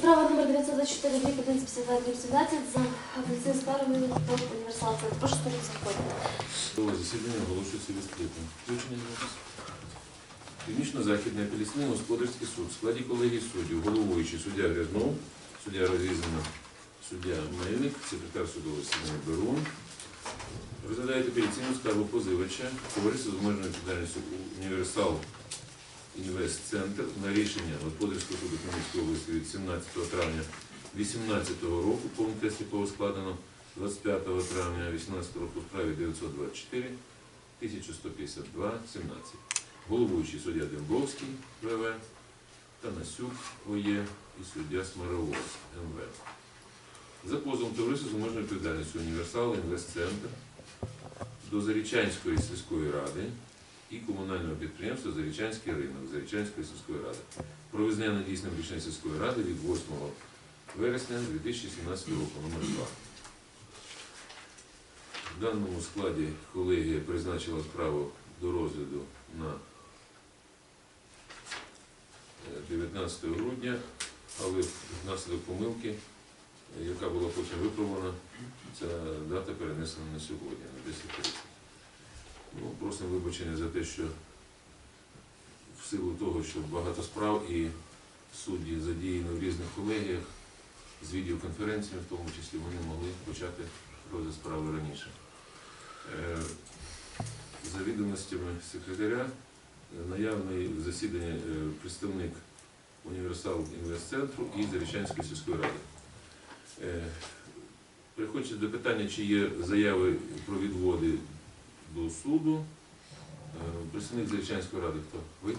Справа номер 924 2 152 17 за апеляційною скаргою до універсал. Прошу запис. Північно-західний апеляційний господарський суд в складі колегії суддів, головуючий суддя Грязнов, суддя Розрізана, суддя Мельник, секретар судового засідання Берун. Розглядають апеляційну скаргу позивача, товариство з обмеженою відповідальністю Універсал Інвестцентр на рішення господарського суду Хмельницької області від 17 травня 2018 року, повний тест якого складено 25 травня 2018 року в справі 924 1152 17. Головуючий суддя Дембовський ВВ, Танасюк ОЄ і суддя Смаровоз МВ. За позовом товариства з обмеженою відповідальністю Універсал Інвестцентр до Зарічанської сільської ради і комунального підприємства Зарічанський ринок Зарічанської сільської ради про визнання недійсним рішення сільської ради від 8 вересня 2017 року номер 2. В даному складі колегія призначила справу до розгляду на е, 19 грудня, але внаслідок помилки, е, яка була потім виправлена, ця дата перенесена на сьогодні, на 10.30. Ну, просимо вибачення за те, що в силу того, що багато справ і судді задіяні в різних колегіях, з відеоконференціями, в тому числі вони могли почати розгляд справи раніше. Е, За відомостями секретаря, наявний в засіданні е, представник Універсал Інвестцентру і Зарічанської сільської ради. Е, Приходячи до питання, чи є заяви про відводи до суду. Е, Представник Зарічанської ради хто? Ви?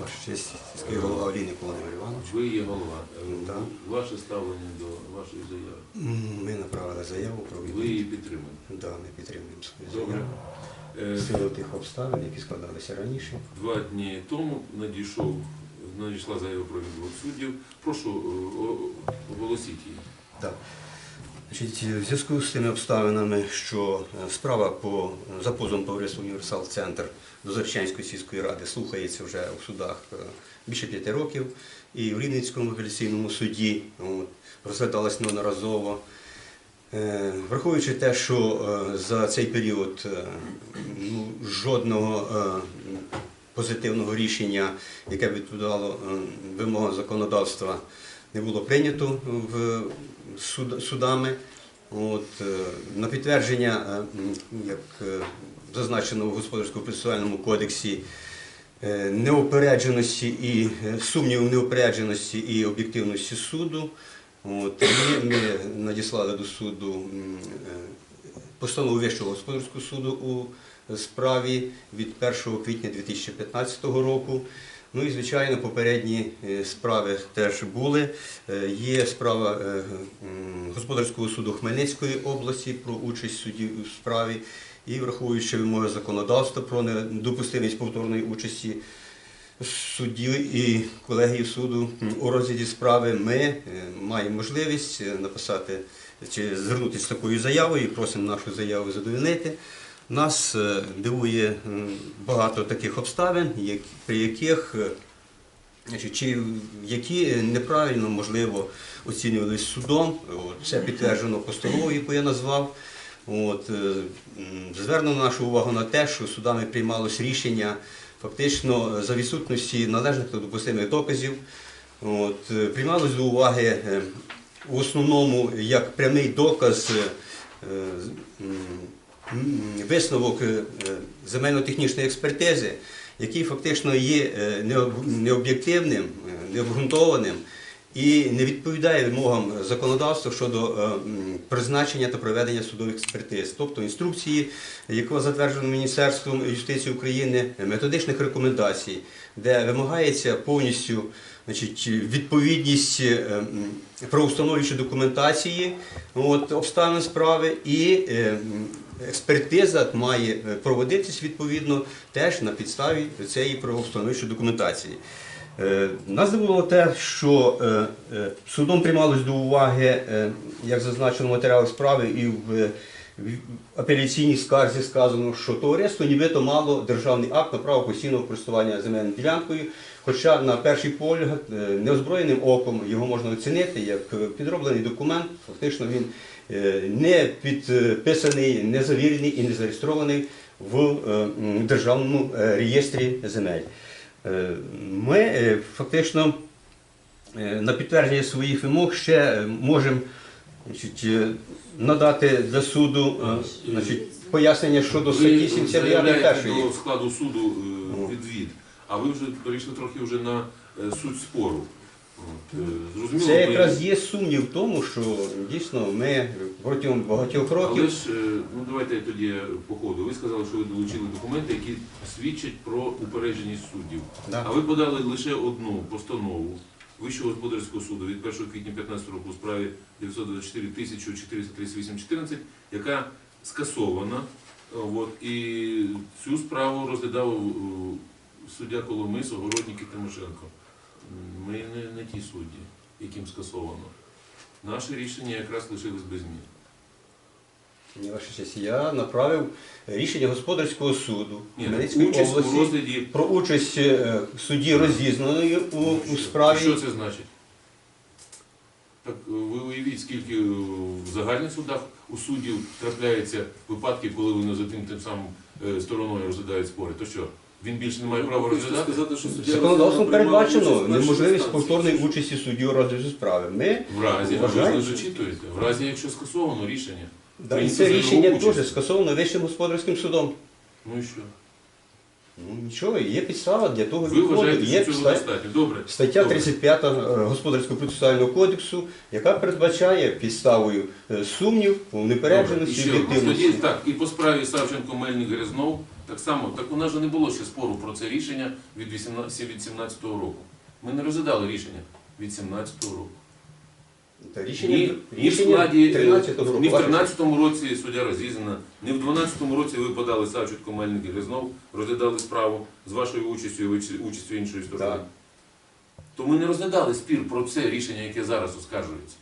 Ваша честь, сільський голова Олійник Володимир Іванович. Ви є голова. Е, Так. Ваше ставлення до вашої заяви. Ми направили заяву про відповідь. Ви її підтримуєте. Да, ми підтримуємо свою заяву. Е, силу тих обставин, які складалися раніше. Два дні тому надійшов, надійшла заява про відвод суддів. Прошу оголосіть її. Да. Значить, в зв'язку з тими обставинами, що е, справа по за позовом товариства Універсал Центр до Зарчанської сільської ради слухається вже у судах е, більше п'яти років, і в Рівненському апеляційному суді от, розглядалась неодноразово. Е, Враховуючи те, що е, за цей період е, ну, жодного е, позитивного рішення, яке відповідало е, вимогам законодавства, не було прийнято в суд- судами. От, е, на підтвердження, е, як е, зазначено в господарсько процесуальному кодексі, неупередженості і сумніву неупередженості і об'єктивності суду. От, ми, надіслали до суду постанову Вищого господарського суду у справі від 1 квітня 2015 року. Ну і, звичайно, попередні е, справи теж були. Е, Є справа е, господарського суду Хмельницької області про участь суддів у справі і враховуючи вимоги законодавства про недопустимість повторної участі судді і колегії суду у розгляді справи, ми маємо можливість написати чи звернутися з такою заявою і просимо нашу заяву задовольнити. Нас е, дивує багато таких обставин, при яких е, чи які неправильно можливо оцінювалися судом, це підтверджено постановою, яку я назвав. От, е, нашу увагу на те, що судами приймалось рішення фактично за відсутності належних та допустимих доказів. От, приймалось до уваги в основному як прямий доказ висновок е, земельно-технічної експертизи, який фактично є е, необ'єктивним, е, необґрунтованим і не відповідає вимогам законодавства щодо е, призначення та проведення судових експертиз, тобто інструкції, яка затверджена Міністерством юстиції України, е, методичних рекомендацій, де вимагається повністю значить, відповідність е, правоустановлюючої документації от, обставин справи і е, експертиза має е, проводитись відповідно теж на підставі цієї правоустановчої документації. Нас здивувало те, що судом приймалось до уваги, як зазначено в матеріалах справи, і в в апеляційній скарзі сказано, що товариство нібито мало державний акт на право постійного користування земельною ділянкою, хоча на перший погляд е, неозброєним оком його можна оцінити як підроблений документ. Фактично він е, не підписаний, не завірений і не зареєстрований в е, державному реєстрі земель. Ми фактично на підтвердження своїх вимог ще можемо значить, е, надати для суду е, значить, пояснення щодо статті Ви 79 до складу суду е, Ну. відвід, а ви вже перейшли трохи вже на суть спору. Зрозуміло, Це якраз є сумнів в тому, що дійсно ми протягом багатьох Але років ж, е, ну давайте тоді по ходу. Ви сказали, що ви долучили документи, які свідчать про упередженість суддів. Да. А ви подали лише одну постанову Вищого господарського суду від 1 квітня 2015 року у справі 924 тисячі 438 14, яка скасована. От, і цю справу розглядав е, суддя Коломис, Огородник і Тимошенко. Ми не, не ті судді, яким скасовано. Наше рішення якраз лишилось без змін. Ні, Ваша честь, я направив рішення господарського суду Ні, Хмельницької участь області розгляді. про участь е, судді розізнаної у, у справі. Що це значить? Так е, ви уявіть, скільки е, в загальних судах у суддів трапляється випадки, коли вони за тим тим самим е, стороною розглядають спори. То що? Він більше не має права розглядати? сказати, що суддя Законодавством участь передбачено в першій неможливість інстанції. повторної участі судді у розгляді справи. Ми В разі, а ви ж не Вважаєте? зачитуєте. В разі, якщо скасовано рішення. Да, і це рішення теж скасовано Вищим господарським судом. Ну і що? Ну нічого, є підстава для того Ви відходу. вважаєте, Є цього достатньо? Добре. Стаття Добре. 35 е, Господарського процесуального кодексу, яка передбачає підставою е, сумнів у Добре. І непередженості ще об'єктивності. Так, і по справі Савченко Мельник Грязнов, так само, так у нас же не було ще спору про це рішення від 18 від 17-го року. Ми не розглядали рішення від 17-го року. Та рішення, Ні, ні в рішення складі 13-го року. ні в 13-му році суддя розрізана, ні в 12-му році ви подали Савченко Мельник і Грязнов, розглядали справу з вашою участю і участю іншої сторони. Так. То ми не розглядали спір про це рішення, яке зараз оскаржується.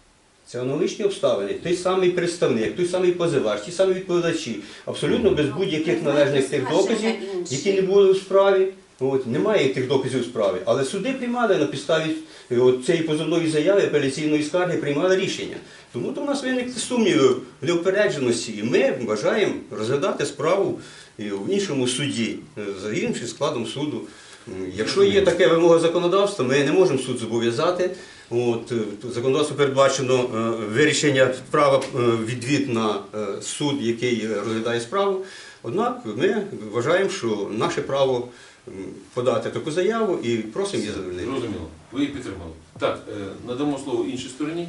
Це аналогічні обставини. Той самий представник, той самий позивач, ті самі відповідачі, абсолютно без будь-яких належних тих доказів, які не були у справі. От, немає тих доказів у справі. Але суди приймали на підставі е, от, цієї позовної заяви апеляційної скарги приймали рішення. Тому то в нас виникли сумніви в неупередженості. І ми бажаємо розглядати справу е, в іншому суді, е, за іншим складом суду. Якщо є така вимога законодавства, ми не можемо суд зобов'язати. От, законодавство передбачено вирішення права відвід на суд, який розглядає справу. Однак ми вважаємо, що наше право подати таку заяву і просимо її задовольнити. Зрозуміло. Ви її підтримали. Так, е, надамо слово іншій стороні.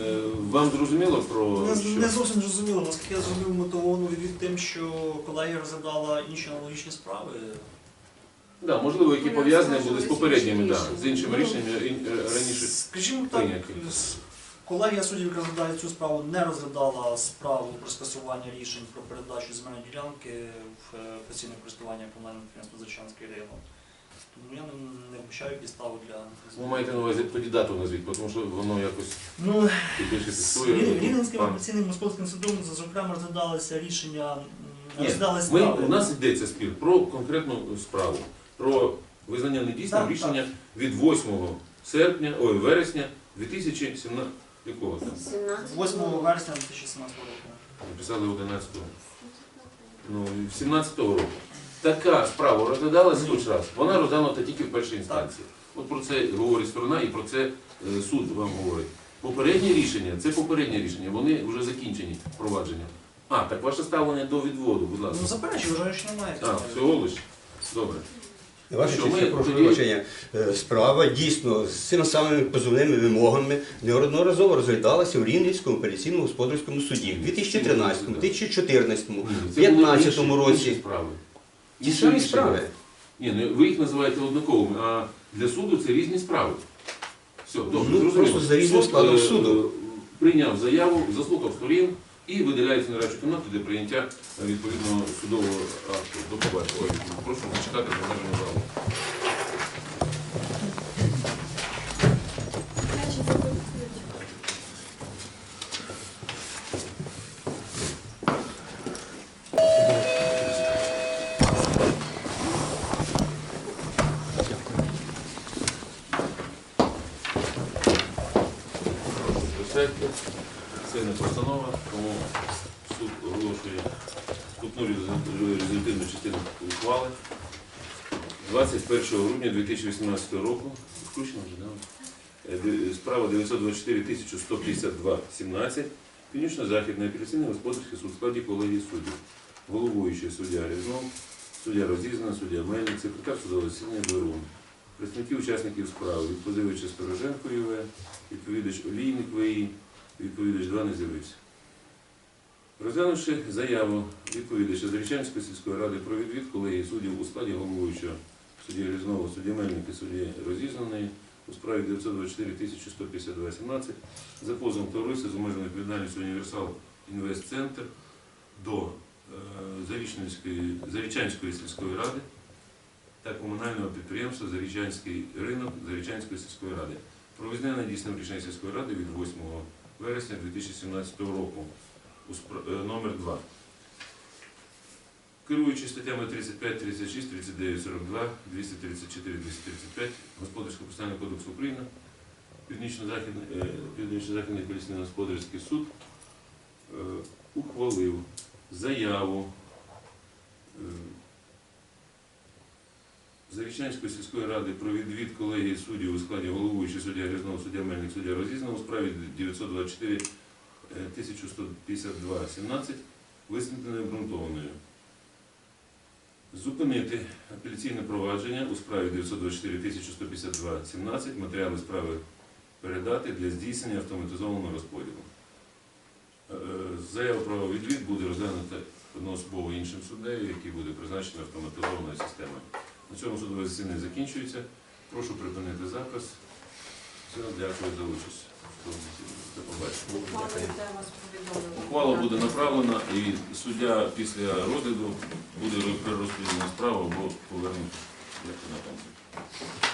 Е, Вам зрозуміло про Не, що? не зовсім зрозуміло. Наскільки я зрозумів мотивовано від тим, що колегія розглядала інші аналогічні справи. Да, можливо, які пов'язані були з попередніми, да, з іншими Ну, рішеннями ін- е, раніше. Скажімо так, прийняті. Колегія суддів, яка розглядає цю справу, не розглядала справу про скасування рішень про передачу земельної ділянки в е, постійне користування комунального підприємства Зарчанський район. Тому я не, вбачаю підставу для Ви маєте на увазі тоді дату назвіть, тому що воно якось Ну, більше фіксує. Рівненським апеляційним господарським судом, зокрема, розглядалися рішення, Ні, розглядали Ми, справи. у нас йдеться спір про конкретну справу, про визнання недійсним Так, рішення від 8 серпня, ой, вересня 2017 якого там? 8 вересня 2017 року. Написали 11-го. Ну, 17-го року. Така справа розглядалась хоч раз. Вона розглянута тільки в першій інстанції. От про це говорить сторона і про це е, суд вам говорить. Попереднє рішення, це попереднє рішення, вони вже закінчені впровадження. А, так ваше ставлення до відводу, будь Ну, ласка. заперечую, вважаю, що немає. А, всього лиш. Добре. Ваша Що, честь, я прошу тоді- вибачення. Е, Справа дійсно з цими самими позовними вимогами неодноразово розглядалася в Рівненському апеляційному господарському суді в 2013, 2014, це були 2015 інші- році. інші справи. Ті самі справи. Ні, ну ви їх називаєте однаковими, а для суду це різні справи. Все, добре, Ну, зрозуміло. просто за різним складом е, суду. Прийняв заяву, заслухав сторін і виділяється нарадчу кімнату для прийняття відповідного судового акту. До побачення. Прошу зачекати за залу. 21 грудня 2018 року. Включено вже, да? Е, Справа 924 152 17. Північно-західний апеляційний господарський суд в складі колегії суддів. Головуючий суддя Різнов, суддя Розізнана, суддя Мельник, секретар судового засідання Берун. Представники учасників справи, відповідача Стороженко ЮВ, відповідач Олійник ВІ, відповідач 2 не з'явився. Розглянувши заяву відповідача Зарічанської сільської ради про відвід колегії суддів у складі головуючого судді Різного, судді Мельника, судді Розізнаної. У справі 924 152 17 за позовом товариства з обмеженою відповідальністю Універсал Інвест Центр до е, Зарічанської сільської ради та комунального підприємства Зарічанський ринок Зарічанської сільської ради. Про визнання дійсним рішення сільської ради від 8 вересня 2017 року. Е, номер 2. Керуючи статтями 35, 36, 39, 42, 234, 235 Господарського процесуального кодексу України, Північно-Західний, е, Північно-Західний поліцейський господарський суд е, ухвалив заяву е, Зарічнянської сільської ради про відвід колегії суддів у складі головуючий суддя Грязнов, суддя Мельник, суддя Розізнав у справі 924 е, 1152 17 висновки необґрунтованою. Зупинити апеляційне провадження у справі 924 152 17 матеріали справи передати для здійснення автоматизованого розподілу. Е, Заява про відвід буде розглянута одноособово іншим суддею, який буде призначений автоматизованою системою. На цьому судове засідання закінчується. Прошу припинити запис. Все, дякую за участь. Ухвала буде направлена і суддя після розгляду буде перерозподілена справа або повернути.